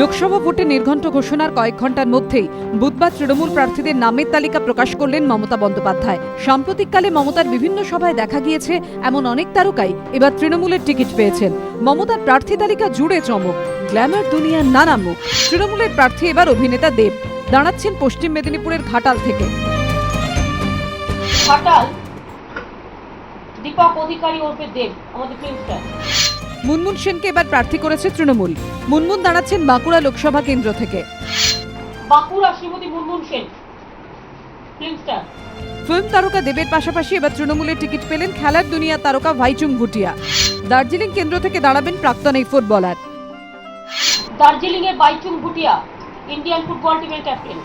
লোকসভা ভোটে নির্ঘণ্ট ঘোষণার কয়েক ঘণ্টার মধ্যেই বুধবার তৃণমূল প্রার্থীদের নামের তালিকা প্রকাশ করলেন মমতা বন্দ্যোপাধ্যায়। সাম্প্রতিককালে মমতার বিভিন্ন সভায় দেখা গিয়েছে এমন অনেক তারকাই এবার তৃণমূলের টিকিট পেয়েছেন। মমতার প্রার্থী তালিকা জুড়ে চমক, গ্ল্যামার দুনিয়ার নানা মুখ। তৃণমূলের প্রার্থী এবার অভিনেতা দেব, দাঁড়াচ্ছেন পশ্চিম মেদিনীপুরের ঘাটাল থেকে। ঘাটাল, দীপক অধিকারী ওরফে দেব, আমাদের ফিল্ম স্টার মুনমুন সেনকে এবার প্রার্থী করেছে তৃণমূল। মুনমুন দাঁড়াচ্ছেন বাঁকুড়া লোকসভা কেন্দ্র থেকে। বাঁকুড়া শ্রীমতী মুনমুন সেন ফিল্ম তারকা দেবের পাশাপাশি এবার তৃণমূলের টিকিট পেলেন খেলার দুনিয়া তারকা ভাইচুং ভুটিয়া। দার্জিলিং কেন্দ্র থেকে দাঁড়াবেন প্রাক্তন এই ফুটবলার। দার্জিলিং এর বাইচুং ভুটিয়া ইন্ডিয়ান ফুটবল টিমের ক্যাপ্টেন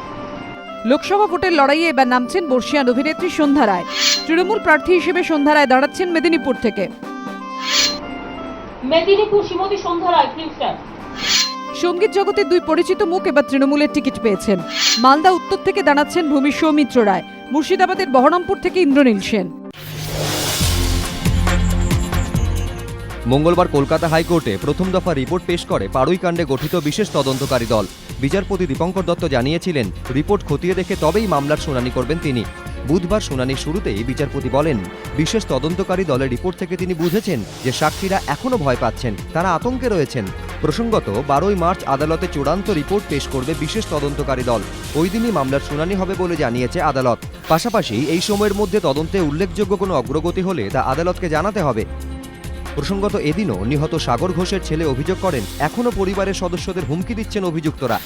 লোকসভা ভোটের লড়াইয়ে এবার নামছেন বর্ষিয়ান অভিনেত্রী সন্ধ্যা রায়। তৃণমূল প্রার্থী হিসেবে সন্ধ্যা রায় দাঁড়াচ্ছেন মেদিনীপুর থেকে। মেদিনীপুর শ্রীমতী সন্ধ্যা রায় সংগীত জগতের দুই পরিচিত মুখ এবার তৃণমূলের টিকিট পেয়েছেন। মালদা উত্তর থেকে দাঁড়াচ্ছেন ভূমি সৌমিত্র রায়। মুর্শিদাবাদের বহরমপুর থেকে ইন্দ্রনীল সেন। মঙ্গলবার কলকাতা হাইকোর্টে প্রথম দফা রিপোর্ট পেশ করে পাড়ুই কাণ্ডে গঠিত বিশেষ তদন্তকারী দল। বিচারপতি দীপঙ্কর দত্ত জানিয়েছিলেন রিপোর্ট খতিয়ে দেখে তবেই মামলার শুনানি করবেন তিনি। বুধবার শুনানির শুরুতেই বিচারপতি বলেন, বিশেষ তদন্তকারী দলের রিপোর্ট থেকে তিনি বুঝেছেন যে সাক্ষীরা এখনও ভয় পাচ্ছেন, তারা আতঙ্কে রয়েছেন। প্রসঙ্গত, বারোই মার্চ আদালতে চূড়ান্ত রিপোর্ট পেশ করবে বিশেষ তদন্তকারী দল। ওই দিনই মামলার শুনানি হবে বলে জানিয়েছে আদালত। পাশাপাশি এই সময়ের মধ্যে তদন্তে উল্লেখযোগ্য কোনো অগ্রগতি হলে তা আদালতকে জানাতে হবে। প্রসঙ্গত এদিনও নিহত সাগর ঘোষের ছেলে অভিযোগ করেন, এখনও পরিবারের সদস্যদের হুমকি দিচ্ছেন অভিযুক্তরা।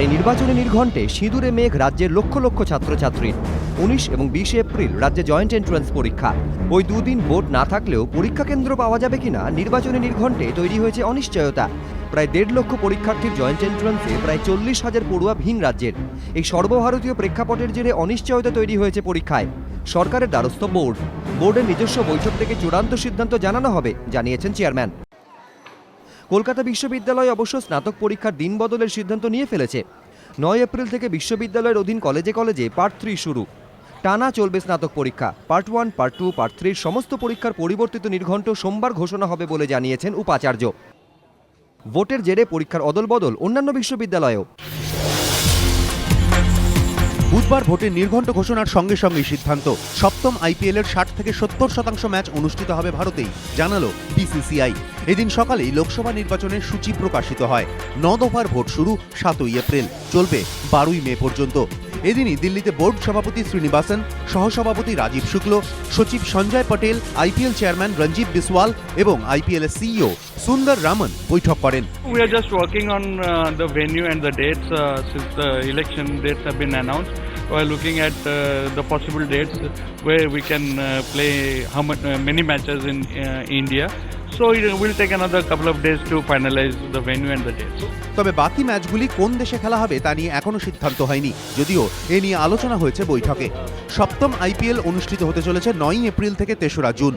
এই নির্বাচনী নির্ঘণ্টে সিঁদুরে মেঘ রাজ্যের লক্ষ লক্ষ ছাত্রছাত্রীর উনিশ এবং বিশে এপ্রিল রাজ্যে জয়েন্ট এন্ট্রান্স পরীক্ষা। ওই দুদিন ভোট না থাকলেও পরীক্ষা কেন্দ্র পাওয়া যাবে কিনা নির্বাচনী নির্ঘণ্টে তৈরি হয়েছে অনিশ্চয়তা। প্রায় দেড় লক্ষ পরীক্ষার্থীর জয়েন্ট এন্ট্রান্সে প্রায় চল্লিশ হাজার পড়ুয়া ভিন রাজ্যের। এই সর্বভারতীয় প্রেক্ষাপটের জেরে অনিশ্চয়তা তৈরি হয়েছে পরীক্ষায়। সরকারের দ্বারস্থ বোর্ড। বোর্ডের নিজস্ব বৈঠক থেকে চূড়ান্ত সিদ্ধান্ত জানানো হবে, জানিয়েছেন চেয়ারম্যান। কলকাতা বিশ্ববিদ্যালয় অবশ্য স্নাতক পরীক্ষার দিন বদলের সিদ্ধান্ত নিয়ে ফেলেছে। নয় এপ্রিল থেকে বিশ্ববিদ্যালয়ের অধীন কলেজে কলেজে পার্ট থ্রি শুরু। টানা চলবে স্নাতক পরীক্ষা। Part one, part two, part থ্রির সমস্ত পরীক্ষার পরিবর্তিত নির্ঘণ্ট সোমবার ঘোষণা হবে বলে জানিয়েছেন উপাচার্য। ভোটের জেরে পরীক্ষার অদলবদল অন্যান্য বিশ্ববিদ্যালয়েও। বুধবার ভোটের নির্ঘণ্ট ঘোষণার সঙ্গে সঙ্গে সিদ্ধান্ত। সপ্তম আইপিএল এর ষাট থেকে সত্তর শতাংশ ম্যাচ অনুষ্ঠিত হবে ভারতেই, জানালো বিসিসিআই এদিন সকালেই লোকসভা নির্বাচনের সূচি প্রকাশিত হয়। ন দফার ভোট শুরু সাতই এপ্রিল। চলবে বারোই মে পর্যন্ত। এদিনই দিল্লিতে বোর্ড সভাপতি শ্রীনিবাসন সহসভাপতি রাজীব শুক্ল সচিব সঞ্জয় পটেল আইপিএল চেয়ারম্যান রঞ্জিব বিসওয়াল এবং আইপিএল এর সিইও সুন্দর রামন বৈঠক করেন We are just working on uh, the venue and the dates uh, since have been announced. Are looking at uh, the possible dates where we can uh, play how much, uh, many matches in uh, India. So it will take another couple of days to finalize the venue and the dates. তবে বাকি ম্যাচগুলি কোন দেশে খেলা হবে তা নিয়ে এখনও সিদ্ধান্ত হয়নি যদিও এ নিয়ে আলোচনা হয়েছে বৈঠকে সপ্তম আইপিএল অনুষ্ঠিত হতে চলেছে নয়ই এপ্রিল থেকে তেসরা জুন